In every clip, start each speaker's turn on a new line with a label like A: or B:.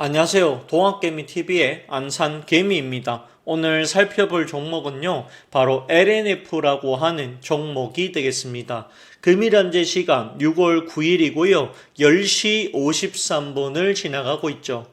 A: 안녕하세요. 동학개미TV의 안산개미입니다. 오늘 살펴볼 종목은요, 바로 LNF라고 하는 종목이 되겠습니다. 금일 현재 시간 6월 9일이고요, 10시 53분을 지나가고 있죠.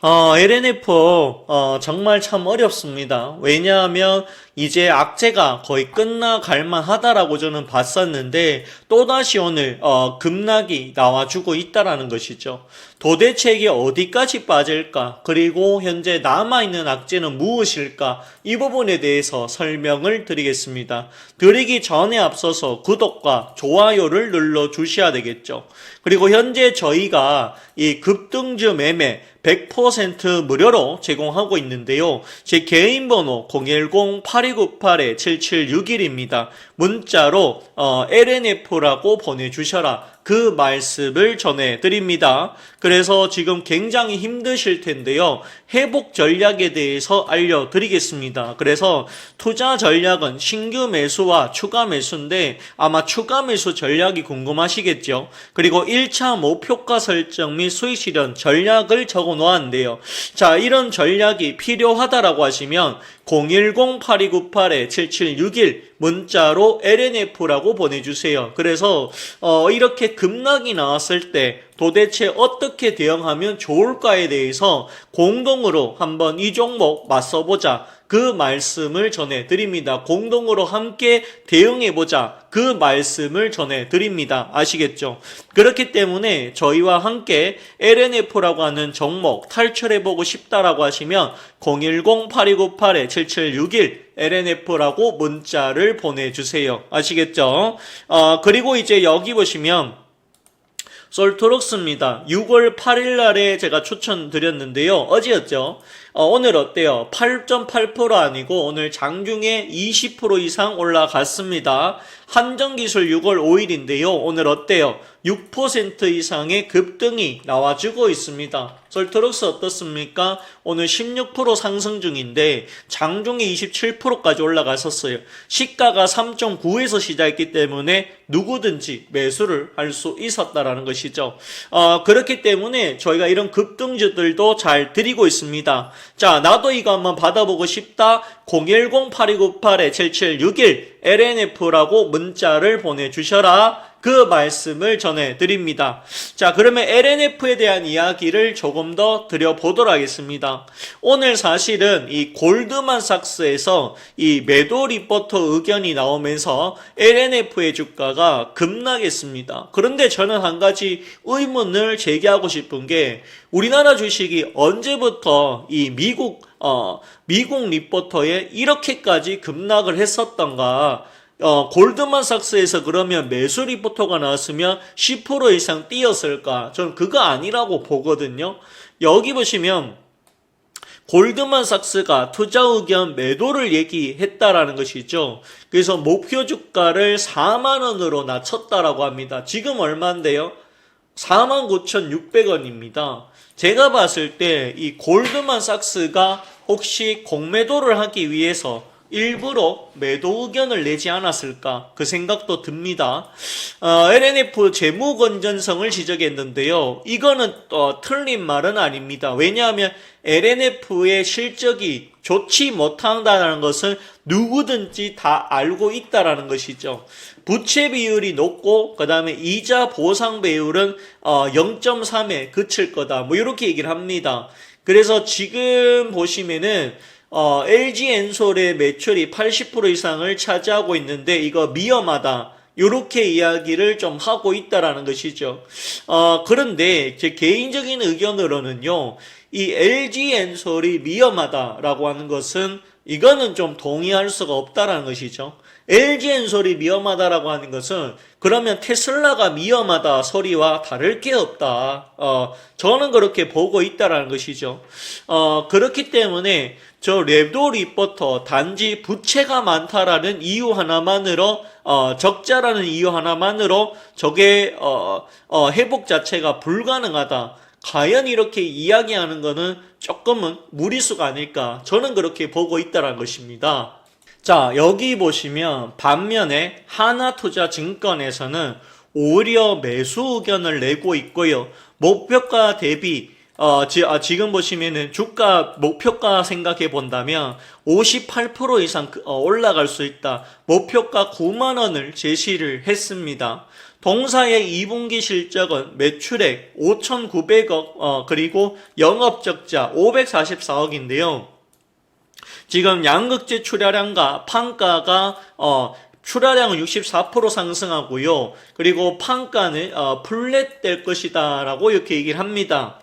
A: 어, LNF, 어, 정말 참 어렵습니다. 왜냐하면 이제 악재가 거의 끝나갈 만 하다라고 저는 봤었는데, 또다시 오늘, 어, 급락이 나와주고 있다라는 것이죠. 도대체 이게 어디까지 빠질까? 그리고 현재 남아있는 악재는 무엇일까? 이 부분에 대해서 설명을 드리겠습니다. 드리기 전에 앞서서 구독과 좋 아요를 눌러 주셔야 되겠죠. 그리고 현재 저희가 이 급등주 매매 100% 무료로 제공하고 있는데요. 제 개인 번호 010-8298-7761입니다. 문자로 어, LNF라고 보내주셔라. 그 말씀을 전해 드립니다. 그래서 지금 굉장히 힘드실 텐데요. 회복 전략에 대해서 알려드리겠습니다. 그래서 투자 전략은 신규 매수와 추가 매수인데 아마 추가 매수 전략이 궁금하시겠죠. 그리고 1차 목표가 설정 및 수익 실현 전략을 적어 놓았는데요. 자, 이런 전략이 필요하다라고 하시면 010-8298-7761 문자로 LNF라고 보내주세요. 그래서 어, 이렇게 급락이 나왔을 때 도대체 어떻게 대응하면 좋을까에 대해서 공동으로 한번 이 종목 맞서보자. 그 말씀을 전해드립니다. 공동으로 함께 대응해보자. 그 말씀을 전해드립니다. 아시겠죠? 그렇기 때문에 저희와 함께 LNF라고 하는 종목 탈출해보고 싶다라고 하시면 010-8298-7761 LNF라고 문자를 보내주세요. 아시겠죠? 어, 그리고 이제 여기 보시면 솔토록스입니다. 6월 8일 날에 제가 추천드렸는데요. 어제였죠. 어, 오늘 어때요? 8.8% 아니고 오늘 장중에 20% 이상 올라갔습니다. 한정기술 6월 5일인데요. 오늘 어때요? 6% 이상의 급등이 나와주고 있습니다. 솔트럭스 어떻습니까? 오늘 16% 상승 중인데 장중에 27%까지 올라갔었어요. 시가가 3.9에서 시작했기 때문에 누구든지 매수를 할 수 있었다라는 것이죠. 어, 그렇기 때문에 저희가 이런 급등주들도 잘 드리고 있습니다. 자, 나도 이거 한번 받아보고 싶다. 010-8298-7761 LNF라고 문자를 보내주셔라. 그 말씀을 전해드립니다. 자, 그러면 LNF에 대한 이야기를 조금 더 드려보도록 하겠습니다. 오늘 사실은 이 골드만삭스에서 이 매도 리포터 의견이 나오면서 LNF의 주가가 급락했습니다. 그런데 저는 한 가지 의문을 제기하고 싶은 게 우리나라 주식이 언제부터 이 미국 어 미국 리포터에 이렇게까지 급락을 했었던가 어, 골드만삭스에서 그러면 매수 리포터가 나왔으면 10% 이상 뛰었을까? 저는 그거 아니라고 보거든요. 여기 보시면 골드만삭스가 투자 의견 매도를 얘기했다라는 것이죠. 그래서 목표 주가를 4만 원으로 낮췄다라고 합니다. 지금 얼마인데요? 49,600원입니다. 제가 봤을 때 이 골드만삭스가 혹시 공매도를 하기 위해서 일부러 매도 의견을 내지 않았을까 그 생각도 듭니다. 어, LNF 재무 건전성을 지적했는데요. 이거는 어, 틀린 말은 아닙니다. 왜냐하면 LNF의 실적이 좋지 못한다는 것은 누구든지 다 알고 있다라는 것이죠. 부채 비율이 높고 그 다음에 이자 보상 비율은 어, 0.3에 그칠 거다. 뭐 이렇게 얘기를 합니다. 그래서 지금 보시면은 어, LG 엔솔의 매출이 80% 이상을 차지하고 있는데 이거 위험하다. 이렇게 이야기를 좀 하고 있다라는 것이죠. 어, 그런데 제 개인적인 의견으로는요, 이 LG 엔솔이 위험하다라고 하는 것은 이거는 좀 동의할 수가 없다라는 것이죠. LG 엔솔이 위험하다라고 하는 것은 그러면 테슬라가 위험하다 소리와 다를 게 없다. 어, 저는 그렇게 보고 있다라는 것이죠. 어, 그렇기 때문에 저 리포터 단지 부채가 많다라는 이유 하나만으로 어, 적자라는 이유 하나만으로 저게 어, 어, 회복 자체가 불가능하다. 과연 이렇게 이야기하는 것은 조금은 무리수가 아닐까. 저는 그렇게 보고 있다는 것입니다. 자, 여기 보시면 반면에 하나투자증권에서는 오히려 매수 의견을 내고 있고요. 목표가 대비 어, 지, 아, 지금 보시면은 주가 목표가 생각해 본다면 58% 이상 그- 어, 올라갈 수 있다. 목표가 9만 원을 제시를 했습니다. 동사의 2분기 실적은 매출액 5,900억 어, 그리고 영업 적자 544억인데요. 지금 양극재 출하량과 판가가 어 출하량은 64% 상승하고요. 그리고 판가는 어 플랫 될 것이다라고 이렇게 얘기를 합니다.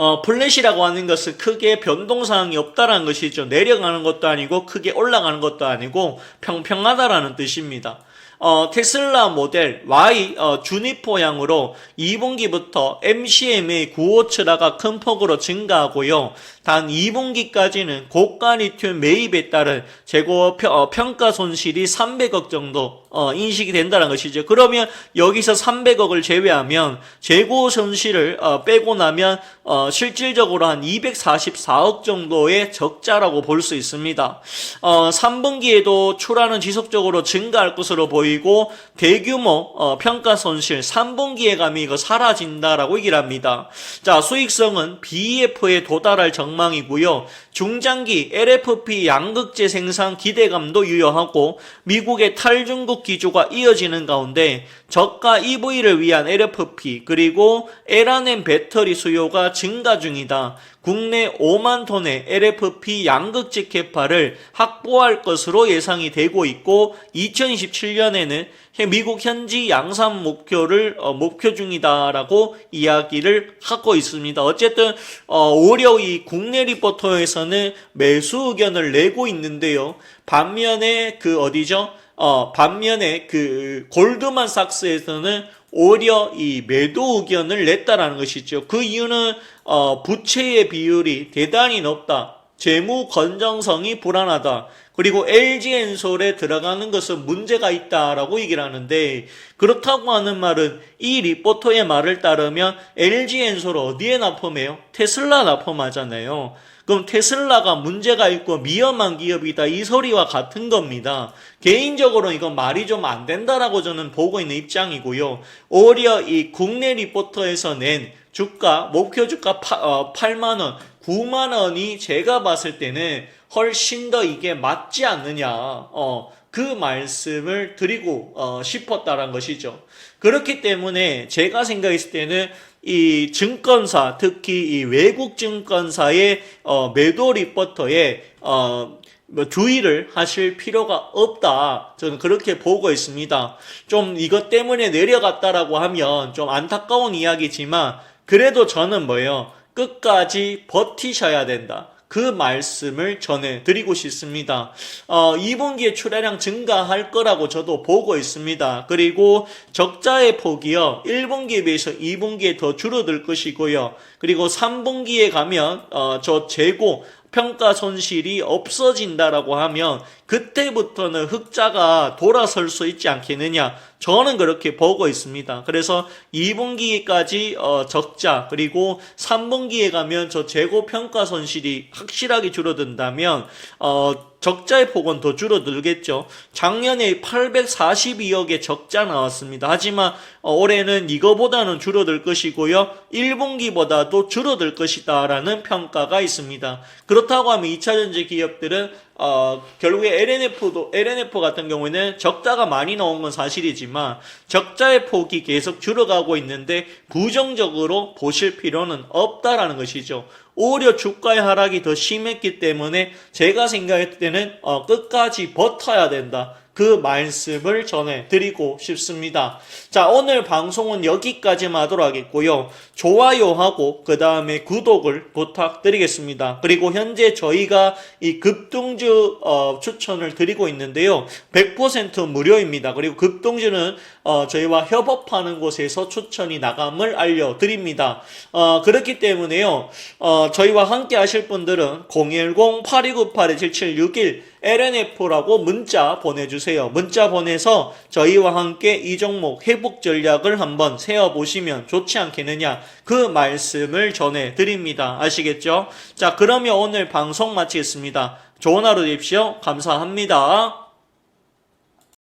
A: 어, 플랫이라고 하는 것은 크게 변동사항이 없다라는 것이죠. 내려가는 것도 아니고 크게 올라가는 것도 아니고 평평하다라는 뜻입니다. 어, 테슬라 모델 Y 어, 주니포 양으로 2분기부터 MCM의 구호철화가 큰 폭으로 증가하고요. 단 2분기까지는 고가 리튬 매입에 따른 재고 평- 어, 평가 손실이 300억 정도 어, 인식이 된다는 것이죠. 그러면 여기서 300억을 제외하면 재고 손실을 어, 빼고 나면 어, 실질적으로 한 244억 정도의 적자라고 볼 수 있습니다. 어, 3분기에도 출하는 지속적으로 증가할 것으로 보이고 대규모 어, 평가 손실 3분기에 가면 이거 사라진다라고 얘기를 합니다. 자, 수익성은 BEF에 도달할 전망이고요. 중장기 LFP 양극재 생산 기대감도 유효하고 미국의 탈중국 기조가 이어지는 가운데 저가 EV를 위한 LFP 그리고 에라넴 배터리 수요가 증가 중이다. 국내 5만 톤의 LFP 양극재 캐파를 확보할 것으로 예상이 되고 있고 2027년에는 미국 현지 양산 목표를 어, 목표 중이다라고 이야기를 하고 있습니다. 어쨌든 어, 오히려 이 국내 리포터에서는 매수 의견을 내고 있는데요. 반면에 그 어디죠? 어, 반면에 그 골드만삭스에서는 오히려 이 매도 의견을 냈다라는 것이죠. 그 이유는 어, 부채의 비율이 대단히 높다. 재무 건정성이 불안하다. 그리고 LG 엔솔에 들어가는 것은 문제가 있다라고 얘기를 하는데 그렇다고 하는 말은 이 리포터의 말을 따르면 LG 엔솔 어디에 납품해요? 테슬라 납품하잖아요. 그럼 테슬라가 문제가 있고 위험한 기업이다 이 소리와 같은 겁니다. 개인적으로 이건 말이 좀 안 된다라고 저는 보고 있는 입장이고요. 오히려 이 국내 리포터에서 낸 주가 목표 주가 8만 원, 9만 원이 제가 봤을 때는 훨씬 더 이게 맞지 않느냐. 어, 그 말씀을 드리고 어, 싶었다란 것이죠. 그렇기 때문에 제가 생각했을 때는 이 증권사, 특히 이 외국 증권사의 어, 매도 리포터에 어, 뭐 주의를 하실 필요가 없다. 저는 그렇게 보고 있습니다. 좀 이것 때문에 내려갔다라고 하면 좀 안타까운 이야기지만 그래도 저는 뭐예요? 끝까지 버티셔야 된다. 그 말씀을 전해드리고 싶습니다. 어, 2분기에 출하량 증가할 거라고 저도 보고 있습니다. 그리고 적자의 폭이요, 1분기에 비해서 2분기에 더 줄어들 것이고요. 그리고 3분기에 가면, 어, 저 재고, 평가 손실이 없어진다라고 하면 그때부터는 흑자가 돌아설 수 있지 않겠느냐 저는 그렇게 보고 있습니다. 그래서 2분기까지 어, 적자 그리고 3분기에 가면 저 재고 평가 손실이 확실하게 줄어든다면 어, 적자의 폭은 더 줄어들겠죠. 작년에 842억의 적자 나왔습니다. 하지만 어, 올해는 이거보다는 줄어들 것이고요. 1분기보다도 줄어들 것이다라는 평가가 있습니다. 그렇다고 하면 2차전지 기업들은 어, 결국에 LNF도, LNF 같은 경우에는 적자가 많이 나온 건 사실이지만 적자의 폭이 계속 줄어가고 있는데 부정적으로 보실 필요는 없다라는 것이죠. 오히려 주가의 하락이 더 심했기 때문에 제가 생각할 때는 어, 끝까지 버텨야 된다. 그 말씀을 전해드리고 싶습니다. 자, 오늘 방송은 여기까지만 하도록 하겠고요. 좋아요하고 그 다음에 구독을 부탁드리겠습니다. 그리고 현재 저희가 이 급등주 어, 추천을 드리고 있는데요. 100% 무료입니다. 그리고 급등주는 어, 저희와 협업하는 곳에서 추천이 나감을 알려드립니다. 어, 그렇기 때문에요. 어, 저희와 함께 하실 분들은 010-8298-7761 LNF라고 문자 보내주세요. 문자 보내서 저희와 함께 이 종목 회복 전략을 한번 세워보시면 좋지 않겠느냐. 그 말씀을 전해드립니다. 아시겠죠? 자, 그러면 오늘 방송 마치겠습니다. 좋은 하루 되십시오. 감사합니다.